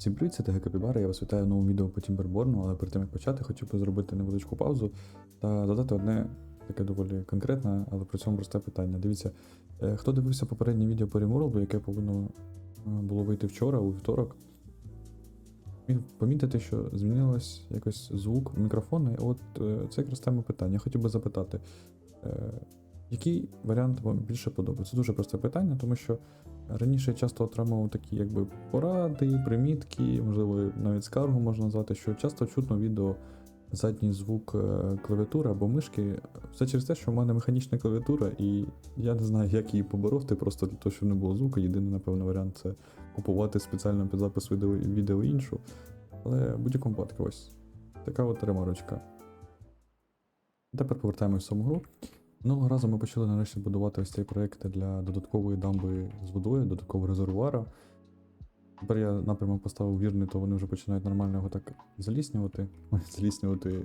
Всім привіт, це ТГ Капібара, я вас вітаю в новому відео по Тімберборну, але перед тим як почати, хотів би зробити невеличку паузу та задати одне таке доволі конкретне, але при цьому просте питання. Дивіться, е, хто дивився попереднє відео по Реморлду, яке повинно е, було вийти вчора, у вівторок, помітити, що змінилось якось звук мікрофона. От е, це якраз тема питання. Хотів би запитати, який варіант вам більше подобається? Це дуже просте питання, тому що раніше я часто отримував такі якби поради, примітки, можливо, навіть скаргу можна назвати, що часто чутно відео задній звук е, клавіатури або мишки. Все через те, що в мене механічна клавіатура, і я не знаю, як її побороти, просто для того, щоб не було звуку. Єдиний, напевно, варіант це купувати спеціально під запис відео, відео іншу. Але в будь-якому випадку ось така от ремарочка. Тепер повертаємось в саму гру. Минулого разу ми почали нарешті будувати ось цей проєкт для додаткової дамби з водою, додаткового резервуара. Тепер я напрямок поставив вірний, то вони вже починають нормально його так заліснювати. Заліснювати,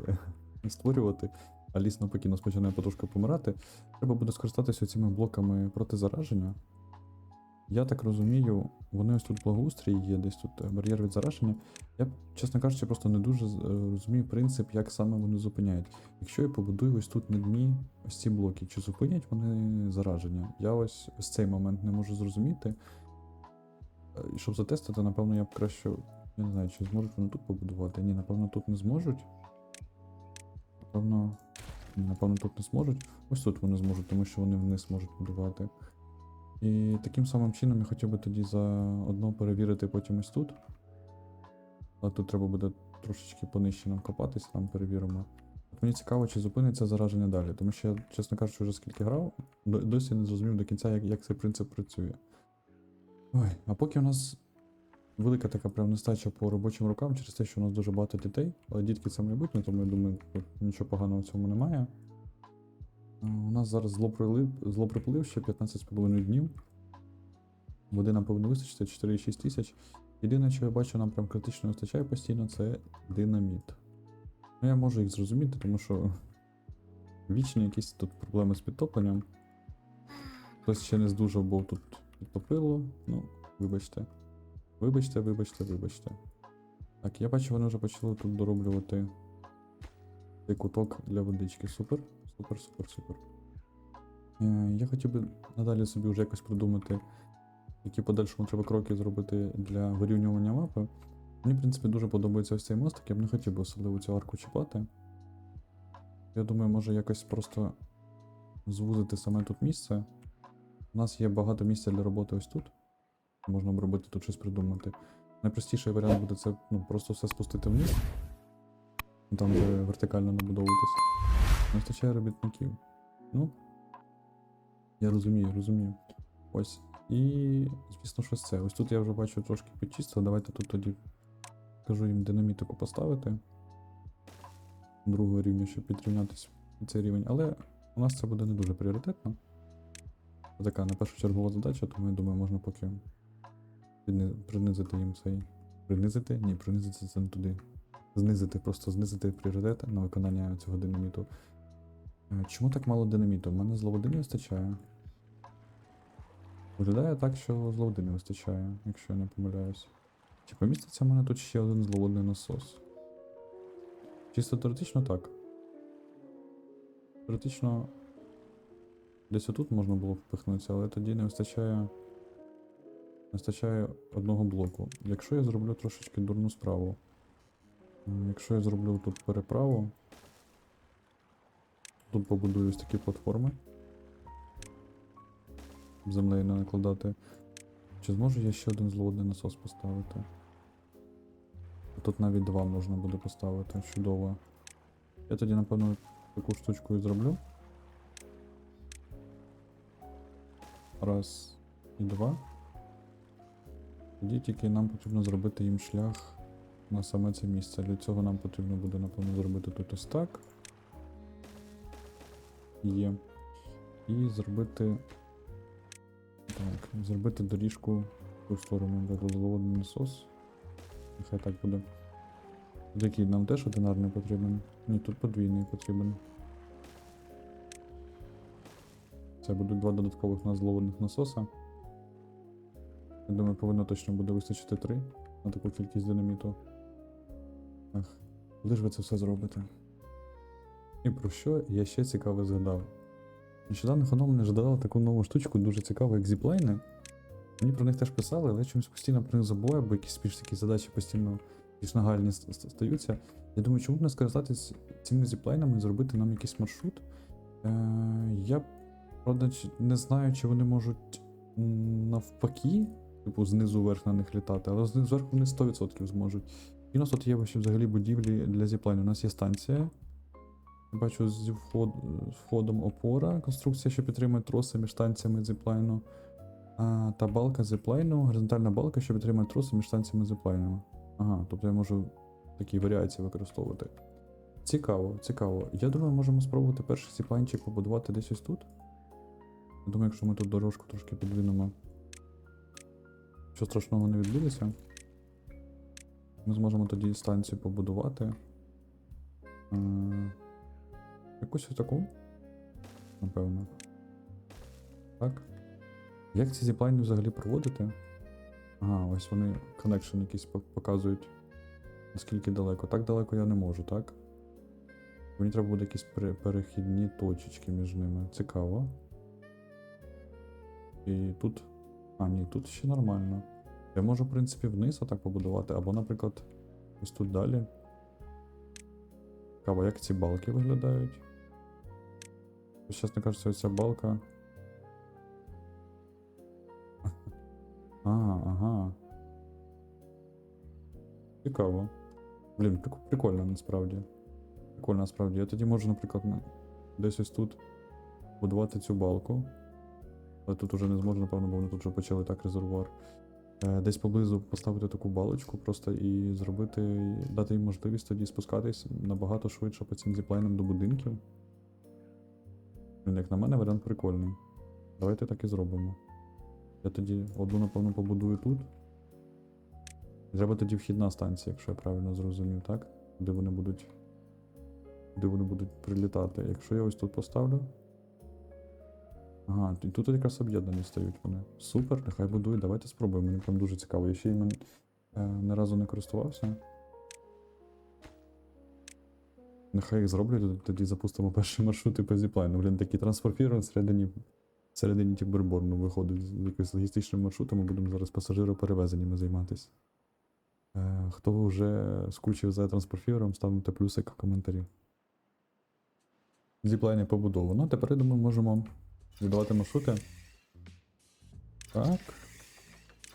створювати, а ліс навпаки нас починає потрошки помирати. Треба буде скористатися цими блоками протизараження. Я так розумію, вони ось тут благоустрій є, десь тут е, бар'єр від зараження. Я, чесно кажучи, просто не дуже е, розумію принцип, як саме вони зупиняють. Якщо я побудую ось тут на дні ось ці блоки, чи зупинять вони зараження? Я ось ось цей момент не можу зрозуміти. Е, І щоб затестити, напевно, я б краще. Я не знаю, чи зможуть вони тут побудувати. Ні, напевно, тут не зможуть. Напевно. Напевно, тут не зможуть. Ось тут вони зможуть, тому що вони вниз можуть будувати. І таким самим чином я хотів би тоді заодно перевірити потім ось тут. Але тут треба буде трошечки понижче нам копатись, там перевіримо. От мені цікаво, чи зупиниться зараження далі, тому що я, чесно кажучи, вже скільки грав, досі не зрозумів до кінця, як, як цей принцип працює. Ой, а поки у нас велика така прям нестача по робочим рукам через те, що у нас дуже багато дітей, але дітки це майбутнє, тому я думаю, нічого поганого в цьому немає. Е, У нас зараз злоприплив ще 15,5 днів. Води нам повинно вистачити 4,6 тисяч. Єдине, що я бачу, нам прям критично вистачає постійно, це динаміт. Ну, я можу їх зрозуміти, тому що вічні якісь тут проблеми з підтопленням. Хтось ще не здужав, бо тут підтопило. Ну, вибачте. Вибачте, вибачте, вибачте. Так, я бачу, вони вже почали тут дороблювати цей куток для водички. Супер, супер, супер, супер. Е, я хотів би надалі собі вже якось придумати, які подальшому треба кроки зробити для вирівнювання мапи. Мені, в принципі, дуже подобається ось цей мостик, я б не хотів би особливо цю арку чіпати. Я думаю, може якось просто звузити саме тут місце. У нас є багато місця для роботи ось тут. Можна б робити тут щось придумати. Найпростіший варіант буде це ну, просто все спустити вниз. Там вже вертикально набудовуватись. Не вистачає робітників. Ну. Я розумію, розумію. Ось. І, звісно, щось це. Ось тут я вже бачу трошки підчистив. Давайте тут тоді кажу їм динамітику поставити. Другого рівня, щоб підрівнятися на цей рівень. Але у нас це буде не дуже пріоритетно. Це така не першочергова задача, тому я думаю, можна поки принизити їм цей. Принизити? Ні, принизити це не туди. Знизити, просто знизити пріоритет на виконання цього динаміту. Е, Чому так мало динаміту? У мене зловоди не вистачає. Виглядає так, що зловоди не вистачає, якщо я не помиляюсь. Чи поміститься в мене тут ще один зловодний насос? Чисто теоретично так. Теоретично десь отут можна було впихнутися, але тоді не вистачає. Не вистачає одного блоку. Якщо я зроблю трошечки дурну справу. е, Якщо я зроблю тут переправу. Тут побудую ось такі платформи. Землею не накладати. Чи зможу я ще один зловодний насос поставити? Тут навіть два можна буде поставити. Чудово. Я тоді, напевно, таку штучку і зроблю. Раз і два. Тоді тільки нам потрібно зробити їм шлях на саме це місце. Для цього нам потрібно буде, напевно, зробити тут ось так. Є. І зробити. Так, зробити доріжку в ту сторону, де розловодний насос. Нехай так буде. Який нам теж одинарний потрібен. Ні, тут подвійний потрібен. Це будуть два додаткових назловодних насоса. Я думаю, повинно точно буде вистачити три. на таку кількість динаміту. Ах, ж ви це все зробите? І про що я ще цікаве згадав? Нещодавно Хано мене ж додала таку нову штучку, дуже цікаву, як зіплайни. Мені про них теж писали, але я чомусь постійно про них забуваю, бо якісь більш такі задачі постійно більш нагальні ст- ст- стаються. Я думаю, чому б не скористатись цими зіплайнами і зробити нам якийсь маршрут? Е, я, правда, не знаю, чи вони можуть навпаки, типу, знизу вверх на них літати, але знизу вверх вони 100% зможуть. І у нас тут є взагалі будівлі для зіплайну. У нас є станція. Бачу зі вход, з входом опора, конструкція, що підтримує троси між станціями зіплайну. Та балка зіплайну, горизонтальна балка, що підтримує троси між станціями зіплайну. Ага, тобто я можу такі варіації використовувати. Цікаво, цікаво. Я думаю, можемо спробувати перший зіплайнчик побудувати десь ось тут. Я думаю, якщо ми тут дорожку трошки підвинемо. Що страшного не відбудеться. Ми зможемо тоді станцію побудувати. Якусь ось таку. Напевно. Так. Як ці зіплайни взагалі проводити? Ага, ось вони connection якийсь показують. Наскільки далеко. Так далеко я не можу, так? Мені треба буде якісь перехідні точечки між ними. Цікаво. І тут. А, ні, тут ще нормально. Я можу, в принципі, вниз отак побудувати, або, наприклад, ось тут далі. Цікаво, як ці балки виглядають. Ось, Чесно кажучи, оця балка. А, ага. Цікаво. Блін, прик- прикольно насправді. Прикольно насправді. Я тоді можу, наприклад, на- десь ось тут будувати цю балку. Але тут уже не зможу, напевно, бо вони тут вже почали так резервуар. Е, Десь поблизу поставити таку балочку просто і зробити, дати їм можливість тоді спускатись набагато швидше по цим зіплайнам до будинків. Як на мене, варіант прикольний. Давайте так і зробимо. Я тоді одну, напевно, побудую тут. Треба тоді вхідна станція, якщо я правильно зрозумів, так? Де вони будуть. Де вони будуть прилітати. Якщо я ось тут поставлю. Ага, і тут якраз об'єднані стають вони. Супер, нехай будують, давайте спробуємо. Мені прям дуже цікаво. Я ще їм е, не разу не користувався. Нехай їх зроблять, тоді- запустимо перші маршрути по зіплайну. Блін, такий трансформер всередині, всередині Тіберборну виходить з якоюсь логістичним маршрутом, ми будемо зараз пасажироперевезеннями займатися. Е, хто вже скучив за транспорфіром, ставте плюсик в коментарі. Зіплайни побудовано. Тепер, я думаю, можемо Задавати маршрути. Так.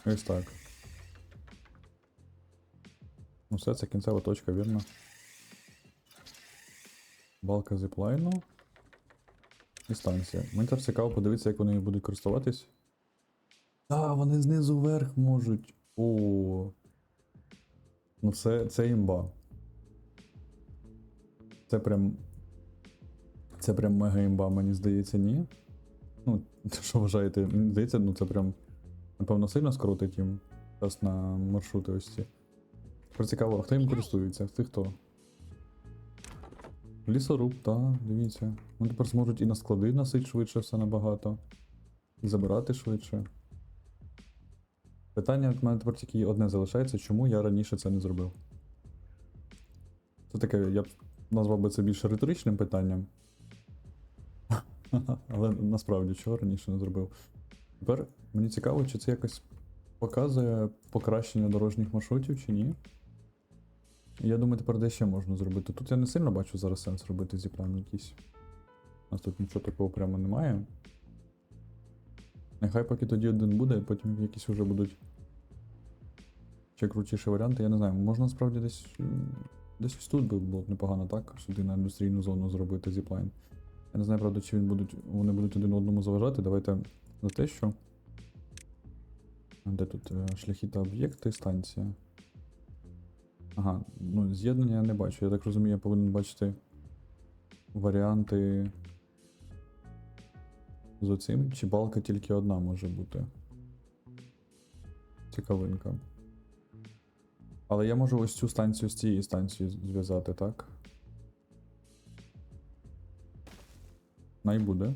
Ось так. Ну все, це кінцева точка, вірно. Балка зіплайну. І станція. Мені тепер цікаво подивитися, як вони будуть користуватись. А, вони знизу вверх можуть. О. Ну це, це імба. Це прям. Це прям мега імба, мені здається, ні. Ну, що вважаєте? Мені здається, ну це прям, напевно, сильно скоротить їм час на маршрути ось ці. Тепер цікаво, а хто їм користується? Ти хто? Лісоруб, так, дивіться. Вони тепер зможуть і на склади носити швидше все набагато. І забирати швидше. Питання в мене тепер тільки одне залишається, чому я раніше це не зробив. Це таке, я б назвав би це більше риторичним питанням. Але насправді чого раніше не зробив. Тепер мені цікаво, чи це якось показує покращення дорожніх маршрутів чи ні. Я думаю, тепер де ще можна зробити. Тут я не сильно бачу зараз сенс робити зіплайн якийсь. У нас тут нічого такого прямо немає. Нехай поки тоді один буде, і потім якісь вже будуть ще крутіші варіанти. Я не знаю, можна насправді десь. Десь тут би було б непогано, так? Сюди на індустрійну зону зробити зіплайн. Я не знаю, правда, чи він будуть, вони будуть один одному заважати. Давайте за те, що. Де тут е, шляхи та об'єкти, станція. Ага, ну з'єднання я не бачу. Я так розумію, я повинен бачити варіанти з оцим. Чи балка тільки одна може бути. Цікавинка. Але я можу ось цю станцію з цією станцією зв'язати, так? Най буде.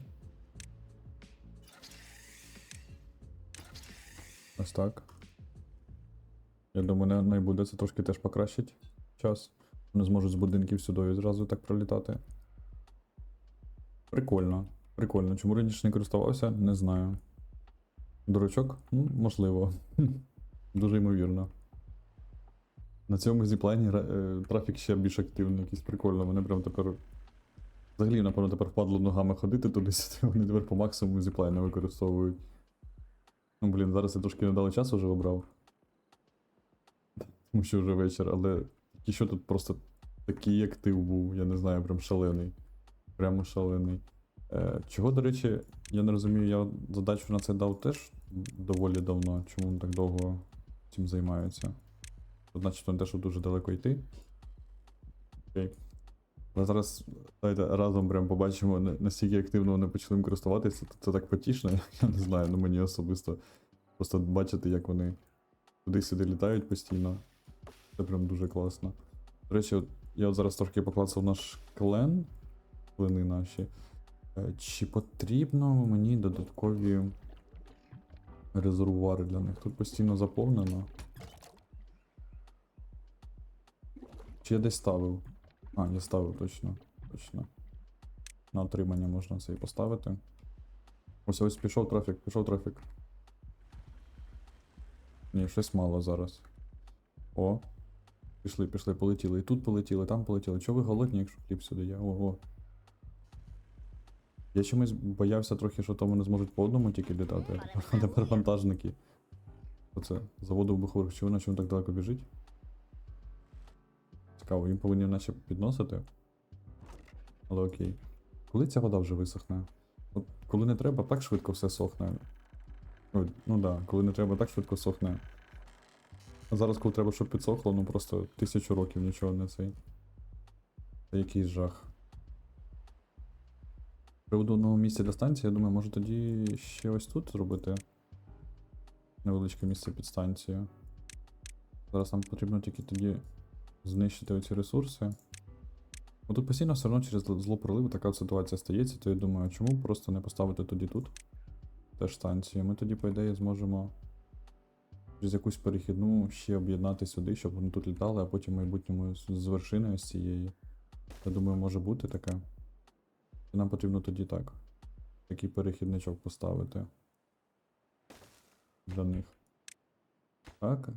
Ось так. Я думаю, не буде це трошки теж покращить час. Вони зможуть з будинків сюди зразу так пролітати. Прикольно. Прикольно. Чому раніше не користувався, не знаю. Дурачок? Ну, можливо. Дуже ймовірно. На цьому зіплайні е, трафік ще більш активний, якийсь прикольно. Вони прям тепер. Взагалі, напевно, тепер впадло ногами ходити туди-сюди, вони тепер по максимуму зіплайни використовують. Ну, блін, зараз я трошки недало часу вже обрав. Тому що вже вечір, але тільки що тут просто такий актив був, я не знаю, прям шалений. Прямо шалений. Е, чого, до речі, я не розумію, я задачу на це дав теж доволі давно. Чому вони так довго цим займаються? Значить, вони теж дуже далеко йти. Окей. Але зараз давайте разом прям побачимо, на- настільки активно вони почали користуватися. Це, це так потішно, я не знаю, ну мені особисто. Просто бачити, як вони туди-сюди літають постійно. Це прям дуже класно. До речі, от я от зараз трошки поклацав наш клен, клени наші. Е, Чи потрібно мені додаткові резервуари для них? Тут постійно заповнено. Чи я десь ставив? А, я ставив точно. Точно. На отримання можна це і поставити. Ось ось пішов трафік, пішов трафік. Ні, щось мало зараз. О. Пішли, пішли, полетіли. І тут полетіли, там полетіли. Чого ви голодні, якщо хліб сюди є? Ого. Я чомусь боявся трохи, що то вони зможуть по одному тільки літати, а тепер вантажники. Оце, заводу вибухових речовин, чому так далеко біжить? Цікаво, їм повинні наче підносити. Але окей. Коли ця вода вже висохне? От коли не треба, так швидко все сохне. Ой, ну да, коли не треба, так швидко сохне. А зараз, коли треба, щоб підсохло, ну просто тисячу років нічого не цей. Це якийсь жах. Приводу одного місця для станції, я думаю, може тоді ще ось тут зробити невеличке місце під станцією. Зараз нам потрібно тільки тоді знищити оці ресурси. Ну тут постійно все одно через зл- злопроливу така ситуація стається, то я думаю, чому просто не поставити тоді тут теж станцію. Ми тоді, по ідеї, зможемо через якусь перехідну ще об'єднати сюди, щоб вони тут літали, а потім в майбутньому з з вершини ось цієї. Я думаю, може бути таке. І нам потрібно тоді так. Такий перехідничок поставити. Для них. Так.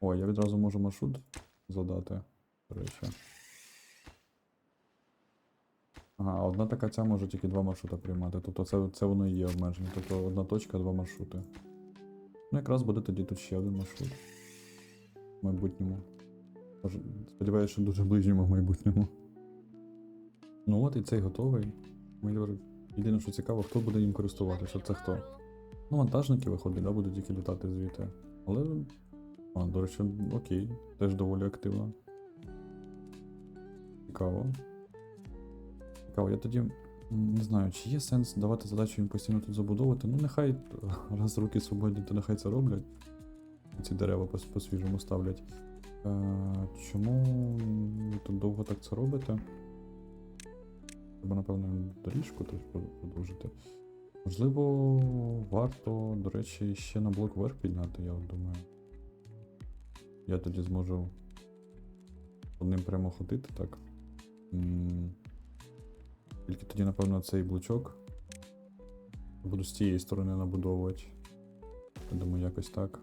О, я відразу можу маршрут задати. До речі. Ага, одна така ця може тільки два маршрути приймати. Тобто це, це воно і є обмеження. Тобто одна точка, два маршрути. Ну, якраз буде тоді тут ще один маршрут. В майбутньому. Сподіваюся, що дуже ближньому в майбутньому. Ну от і цей готовий. Тепер єдине, що цікаво, хто буде їм користуватися. Це хто? Ну, вантажники виходить, да, будуть тільки літати звідти. Але. А, до речі, окей, теж доволі активно. Цікаво. Цікаво, я тоді не знаю, чи є сенс давати задачу їм постійно тут забудовувати. Ну, нехай раз руки свободні, то нехай це роблять. Ці дерева по- по-свіжому ставлять. Е, чому ви тут довго так це робите? Треба, напевно, доріжку теж продовжити. Можливо, варто, до речі, ще на блок вверх підняти, я думаю. Я тоді зможу одним прямо ходити, так. Тільки тоді, напевно, цей блочок буду з цієї сторони набудовувати. Я думаю, якось так.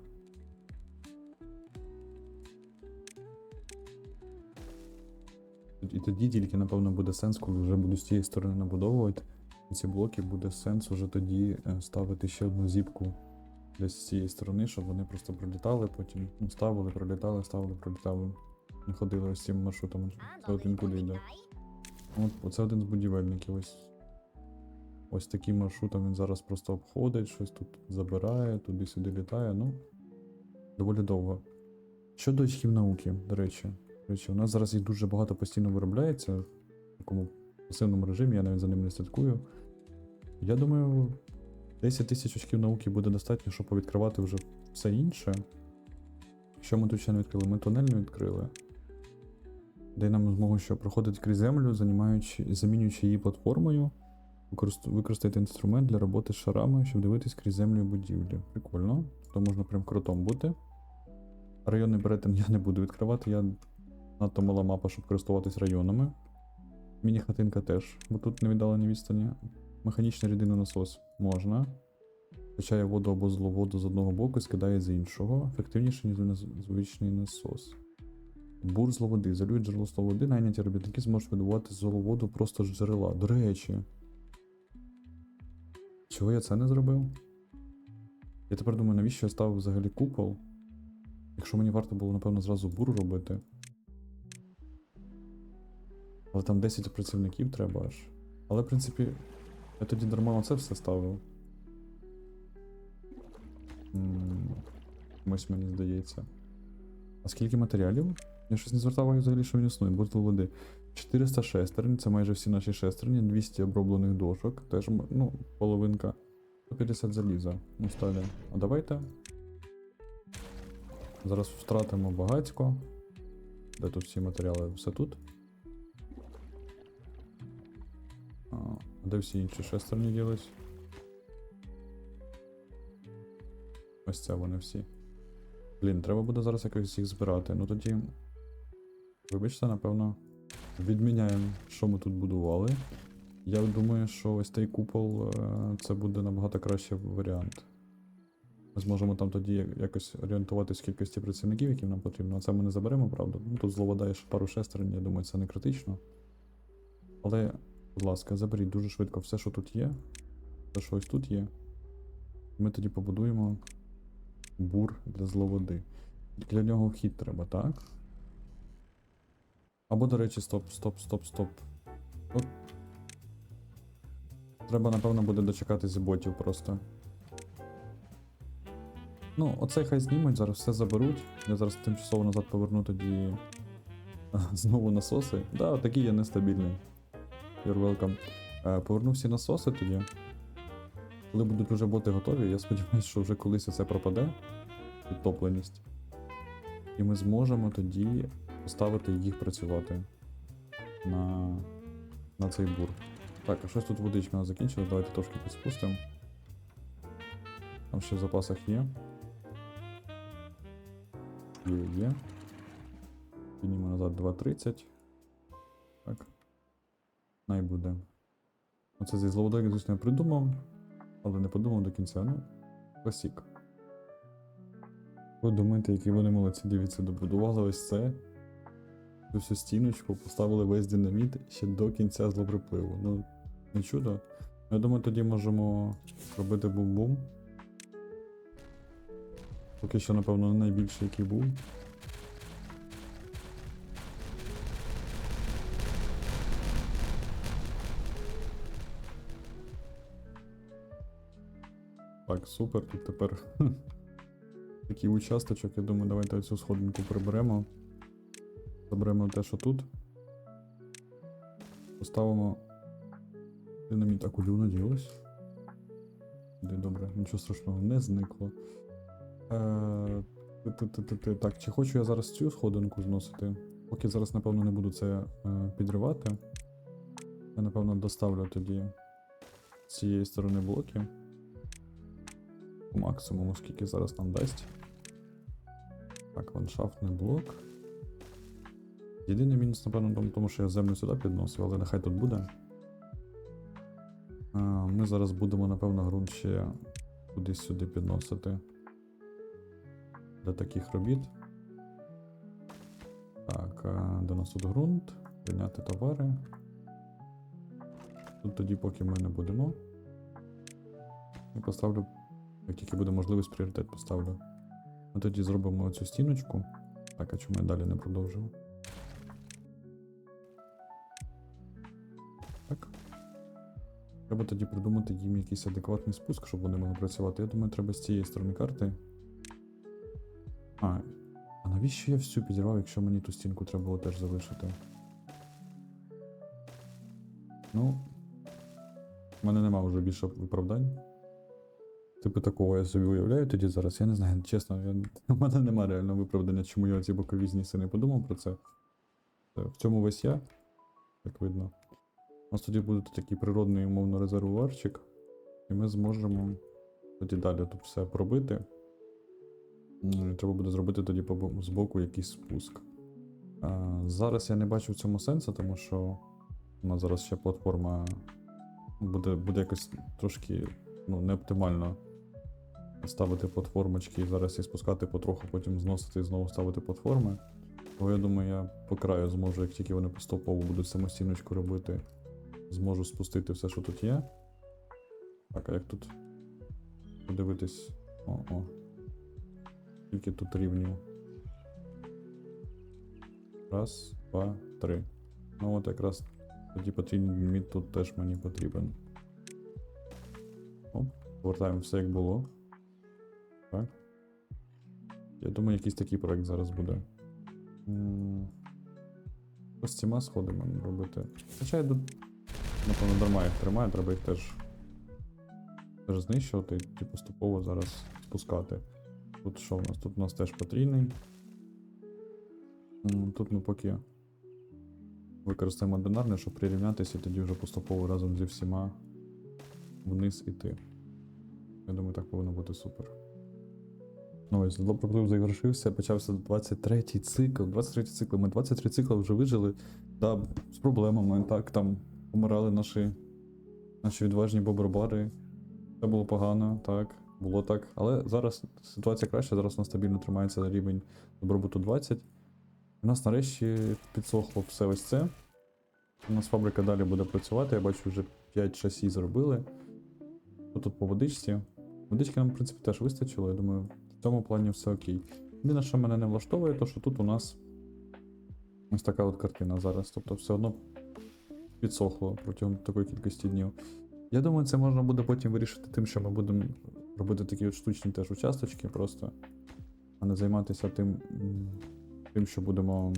І тоді тільки, напевно, буде сенс, коли вже буду з цієї сторони набудовувати І ці блоки, буде сенс уже тоді е, ставити ще одну зіпку десь з цієї сторони, щоб вони просто пролітали, потім ну, ставили, пролітали, ставили, пролітали. Не ходили ось цим маршрутом. Це він куди йде. От, оце один з будівельників. Ось, ось таким маршрутом він зараз просто обходить, щось тут забирає, туди-сюди літає. Ну, доволі довго. Щодо очків науки, до речі. До речі, у нас зараз їх дуже багато постійно виробляється в такому пасивному режимі, я навіть за ним не слідкую. Я думаю, 10 тисяч очків науки буде достатньо, щоб повідкривати вже все інше. Що ми тут ще не відкрили? Ми тунель не відкрили. Дає нам змогу, що проходити крізь землю, замінюючи, її платформою, використати інструмент для роботи з шарами, щоб дивитись крізь землю будівлі. Прикольно. То можна прям крутом бути. Районний перетин я не буду відкривати, я надто мала мапа, щоб користуватись районами. Міні-хатинка теж, бо тут невіддалені відстані. Механічний рідинний насос можна. Качає воду або злу воду з одного боку і скидає з іншого. Ефективніше, ніж звичний насос. Бур зловоди. Залюють джерело зловоди, найняті робітники зможуть видобувати зловоду просто з джерела. До речі. Чого я це не зробив? Я тепер думаю, навіщо я ставив взагалі купол? Якщо мені варто було, напевно, зразу бур робити. Але там 10 працівників треба аж. Але, в принципі, я тоді дарма оце все ставив. М, мені здається. А скільки матеріалів? Я щось не звертав уваги взагалі, що він існує, бутил води. 400 шестерень, це майже всі наші шестерні, 200 оброблених дошок, теж ну, половинка. 150 заліза. Ну, сталі. А давайте. Зараз втратимо багатько. Де тут всі матеріали? Все тут. А, де всі інші шестерні ділись? Ось це вони всі. Блін, треба буде зараз якось їх збирати. Ну тоді. Вибачте, напевно, відміняємо, що ми тут будували. Я думаю, що ось цей купол е, це буде набагато кращий варіант. Ми зможемо там тоді якось орієнтуватись кількості працівників, яким нам потрібно. А це ми не заберемо, правда? Ну тут зловодаєш пару шестерень, я думаю, це не критично. Але, будь ласка, заберіть дуже швидко все, що тут є. Все, що ось тут є. Ми тоді побудуємо бур для зловоди. Для нього вхід треба, так? Або, до речі, стоп, стоп, стоп, стоп. От. Треба, напевно, буде дочекатись ботів просто. Ну, оцей хай знімуть, зараз все заберуть. Я зараз тимчасово назад поверну тоді знову насоси. Да, такий я нестабільний. You're welcome. Е, Поверну всі насоси тоді. Коли будуть вже боти готові, я сподіваюся, що вже колись це пропаде. Підтопленість. І ми зможемо тоді поставити їх працювати на, на цей бур. Так, а щось тут водичка у нас закінчилась, давайте трошки підспустимо. Там ще в запасах є. Є, є. Піднімо назад 2.30. Най буде. Оце зі зловодою, звісно, я придумав, але не подумав до кінця. Ну, класік. Ви думаєте, які вони молодці, дивіться, добудували ось це. Всю стіночку, поставили весь динаміт ще до кінця злоприпливу. Ну, не чудо. Я думаю, тоді можемо робити бум-бум. Поки що, напевно, найбільший, який був. Так, супер, тут тепер такий участочок. Я думаю, давайте цю сходинку приберемо. Заберемо те, що тут. Поставимо динаміт. А куди воно ділось? Де добре, нічого страшного, не зникло. Е. Так, чи хочу я зараз цю сходинку зносити? Поки зараз, напевно, не буду це е, підривати. Я, напевно, доставлю тоді з цієї сторони блоки. Максимуму, скільки зараз нам дасть. Так, ландшафтний блок. Єдиний мінус, напевно, тому- що я землю сюди підносив, але нехай тут буде. А, Ми зараз будемо, напевно, ґрунт ще кудись сюди підносити. Для таких робіт. Так, де нас тут ґрунт? Прийняти товари. Тут тоді, поки ми не будемо. Я поставлю, як тільки буде можливість, пріоритет поставлю. Ми тоді зробимо цю стіночку. Так, а чому я далі не продовжив? Так. Треба тоді придумати їм якийсь адекватний спуск, щоб вони могли працювати. Я думаю, треба з цієї сторони карти. А, а навіщо я всю підірвав, якщо мені ту стінку треба було теж залишити? Ну. в мене нема вже більше виправдань. Типу такого я собі уявляю тоді зараз. Я не знаю, чесно, я... у мене нема реального виправдання, чому я ці бокові зніси не подумав про це. Е, В цьому весь я, як видно. У нас тоді буде такий природний умовно резервуарчик, і ми зможемо тоді далі тут все пробити. Треба буде зробити тоді по бо- збоку якийсь спуск. А, зараз я не бачу в цьому сенсу, тому що у нас зараз ще платформа буде, буде якось трошки ну, неоптимально ставити платформочки і зараз і спускати потроху, потім зносити і знову ставити платформи. Бо я думаю, я по краю зможу, як тільки вони поступово будуть самостійночку робити, зможу спустити все, що тут є. Так, а як тут подивитись. О, о. Скільки тут рівнів? Раз, два, три. Ну от якраз тоді потрібен ліміт тут теж мені потрібен. Оп, повертаємо все як було. Так. Я думаю, якийсь такий проект зараз буде. Ось ціма сходимо робити. Хоча я тут, напевно, дарма їх тримаю, треба їх теж, теж знищувати і поступово зараз спускати. Тут що у нас? Тут у нас теж потрійний. Тут ми поки використаємо одинарне, щоб прирівнятися і тоді вже поступово разом зі всіма вниз іти. Я думаю, так повинно бути супер. Ну ось, злопроплив завершився, почався 23-й цикл. 23-й цикл. Ми 23 цикли вже вижили. Да, з проблемами. Так, там помирали наші, наші відважні бобробари. Це було погано, так, було так. Але зараз ситуація краща, зараз у нас стабільно тримається рівень добробуту 20. У нас нарешті підсохло все ось це. У нас фабрика далі буде працювати. Я бачу, вже 5 шасі зробили. Тут по водичці? Водички нам, в принципі, теж вистачило. Я думаю, в цьому плані все окей. Єдине, що мене не влаштовує, то що тут у нас ось така от картина зараз. Тобто все одно підсохло протягом такої кількості днів. Я думаю, це можна буде потім вирішити тим, що ми будемо робити такі от штучні теж участочки просто, а не займатися тим, тим що будемо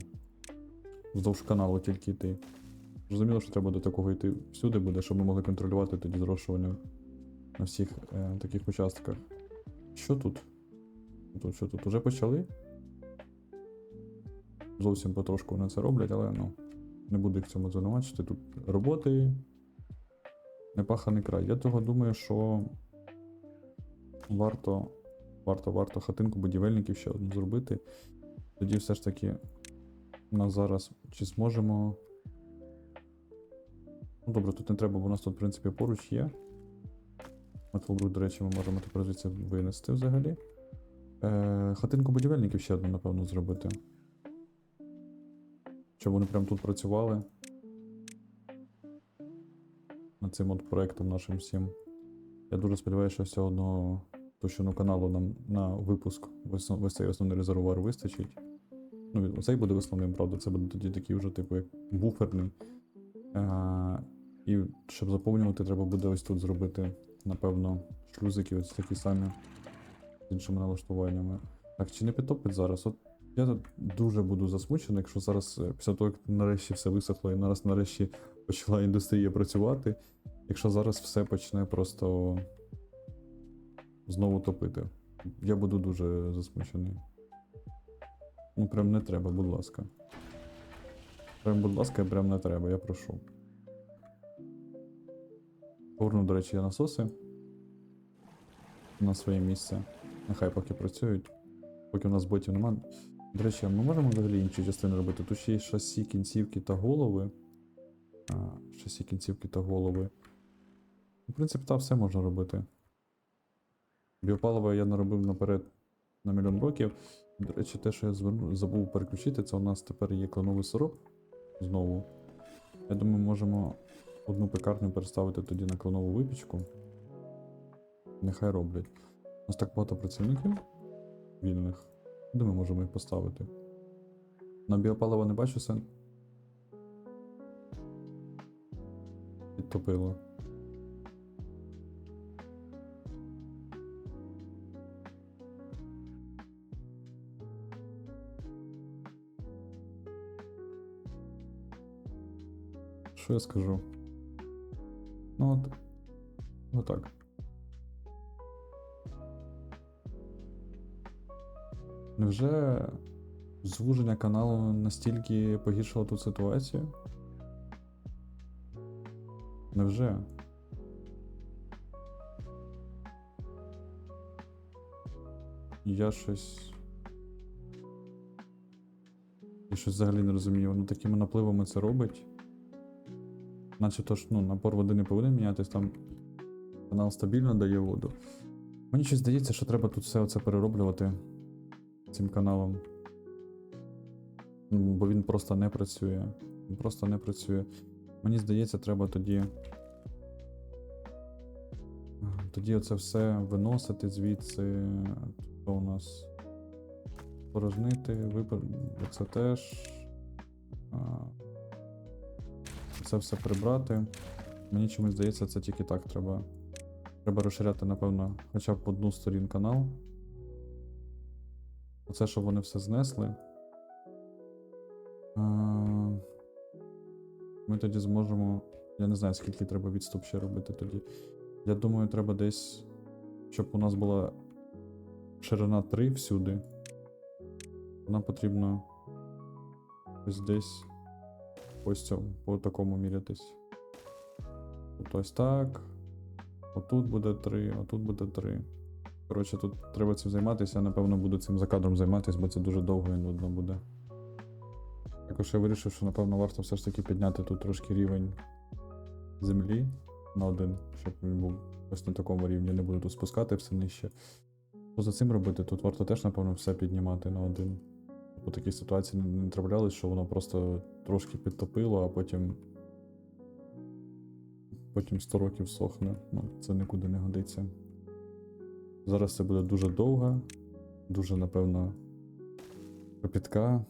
вздовж каналу тільки йти. Зрозуміло, що треба до такого йти всюди буде, щоб ми могли контролювати тоді зрошування на всіх е, таких участках. Що тут? Тут що тут? Уже почали? Зовсім потрошку вони це роблять, але ну, не буду їх цьому звинувачити. Тут роботи непаханий край. Я того думаю, що варто, варто, варто хатинку будівельників ще одну зробити. Тоді все ж таки у нас зараз чи зможемо. Ну добре, тут не треба, бо у нас тут, в принципі, поруч є. Металбрук, до речі, ми можемо тепер звідси винести взагалі. Е, хатинку будівельників ще одну, напевно, зробити. Щоб вони прямо тут працювали. Над цим от проектом нашим всім. Я дуже сподіваюся, що все одно товщину каналу нам на випуск весь, цей основний резервуар вистачить. Ну, цей буде основним, правда, це буде тоді такий вже, типу, як буферний. Е, і щоб заповнювати, треба буде ось тут зробити, напевно, шлюзики ось такі самі іншими налаштуваннями. Так, чи не підтопить зараз? От я дуже буду засмучений, якщо зараз, е, після того, як нарешті все висохло і нараз нарешті почала індустрія працювати, якщо зараз все почне просто знову топити. Я буду дуже засмучений. Ну, прям не треба, будь ласка. Прям, будь ласка, прям не треба, я прошу. Поверну, до речі, я насоси на своє місце. Нехай поки працюють. Поки у нас ботів нема. До речі, ми можемо взагалі інші частини робити. Тут ще є шасі, кінцівки та голови. А, шасі, кінцівки та голови. В принципі, та все можна робити. Біопаливо я наробив наперед на мільйон років. До речі, те, що я забув переключити, це у нас тепер є кленовий сироп. Знову. Я думаю, можемо одну пекарню переставити тоді на кленову випічку. Нехай роблять. У нас так багато працівників вільних. Де ми можемо їх поставити? На біопаливо не бачу сен. Підтопило. Що я скажу? Ну от. Отак. Невже звуження каналу настільки погіршило тут ситуацію? Невже? Я щось Я щось взагалі не розумію. Воно такими напливами це робить. Начебто ж, ну, напор води не повинен мінятись, там канал стабільно дає воду. Мені щось здається, що треба тут все оце перероблювати цим каналом. Ну, Бо він просто не працює. Він просто не працює. Мені здається, треба тоді. Тоді оце все виносити звідси. Що у нас? Порожнити, випар... це теж. Це все прибрати. Мені чомусь здається, це тільки так треба. Треба розширяти, напевно, хоча б одну сторін канал. Оце, щоб вони все знесли. Ми тоді зможемо. Я не знаю, скільки треба відступ ще робити тоді. Я думаю, треба десь, щоб у нас була ширина 3 всюди. Нам потрібно ось десь ось цьому, по такому мірятись. От ось так. Отут буде 3, отут буде 3. Коротше, тут треба цим займатися. Я напевно буду цим за кадром займатися, бо це дуже довго і нудно буде. Також я вирішив, що напевно варто все ж таки підняти тут трошки рівень землі на один, щоб він був ось на такому рівні, не буду тут спускати все нижче. Що за цим робити? Тут варто теж, напевно, все піднімати на один. У такій ситуації не, траплялось, що воно просто трошки підтопило, а потім. Потім 100 років сохне. Ну, це нікуди не годиться. Зараз це буде дуже довга, дуже, напевно, кропітка,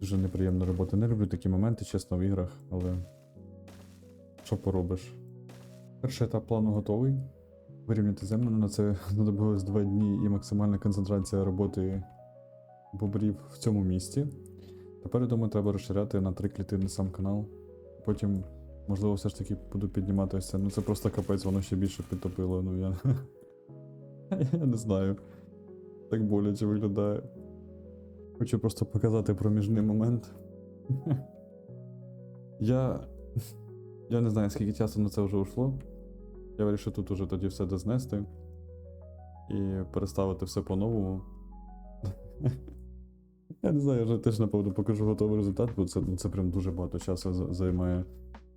дуже неприємна робота. Не люблю такі моменти, чесно, в іграх, але що поробиш? Перший етап плану готовий. Вирівняти землю на це знадобилось 2 дні і максимальна концентрація роботи бобрів в цьому місті. Тепер, я думаю, треба розширяти на три клітини сам канал. Потім, можливо, все ж таки буду піднімати ось це. Ну це просто капець, воно ще більше підтопило. Ну я. я не знаю. Так боляче виглядає. Хочу просто показати проміжний момент. я. Я не знаю, скільки часу на це вже ушло. Я вирішив тут уже тоді все дознести і переставити все по-новому. Я не знаю, я вже теж напевно покажу готовий результат, бо це, ну, це прям дуже багато часу займає.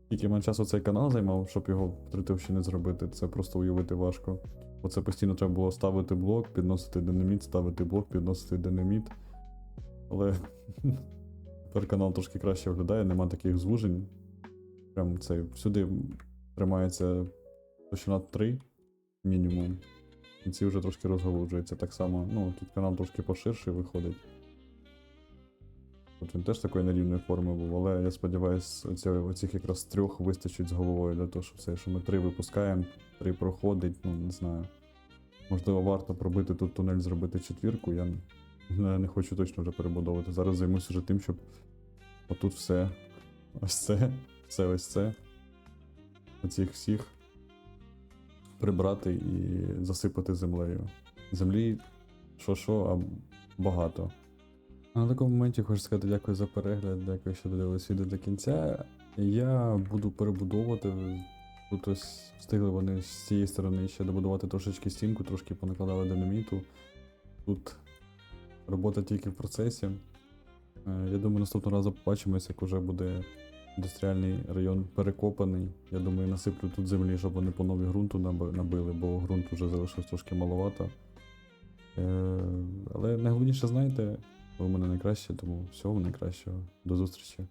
Скільки мене часу цей канал займав, щоб його в третовщині зробити, це просто уявити важко. Оце постійно треба було ставити блок, підносити динаміт, ставити блок, підносити динаміт. Але тепер канал трошки краще виглядає, нема таких звужень. Прям цей всюди тримається точно 3 мінімум. І ці вже трошки розголуджуються. Так само, ну, тут канал трошки поширший виходить. Тут він теж такої нерівної форми був, але я сподіваюся, оцих якраз трьох вистачить з головою для того, щоб все, що ми три випускаємо, три проходить, ну не знаю. Можливо, варто пробити тут тунель, зробити четвірку. Я не, хочу точно вже перебудовувати. Зараз займусь вже тим, щоб отут все. Ось це, все ось це. Оцих всіх прибрати і засипати землею. Землі що що, а багато. На такому моменті хочу сказати дякую за перегляд, дякую, що додивились відео до кінця. Я буду перебудовувати. Тут ось встигли вони з цієї сторони ще добудувати трошечки стінку, трошки понакладали динаміту. Тут робота тільки в процесі. Е, Я думаю, наступного разу побачимось, як уже буде індустріальний район перекопаний. Я думаю, насиплю тут землі, щоб вони по нові ґрунту набили, бо ґрунт вже залишилось трошки маловато. Е, Але найголовніше, знаєте, ви в мене найкраще, тому всього найкращого. До зустрічі.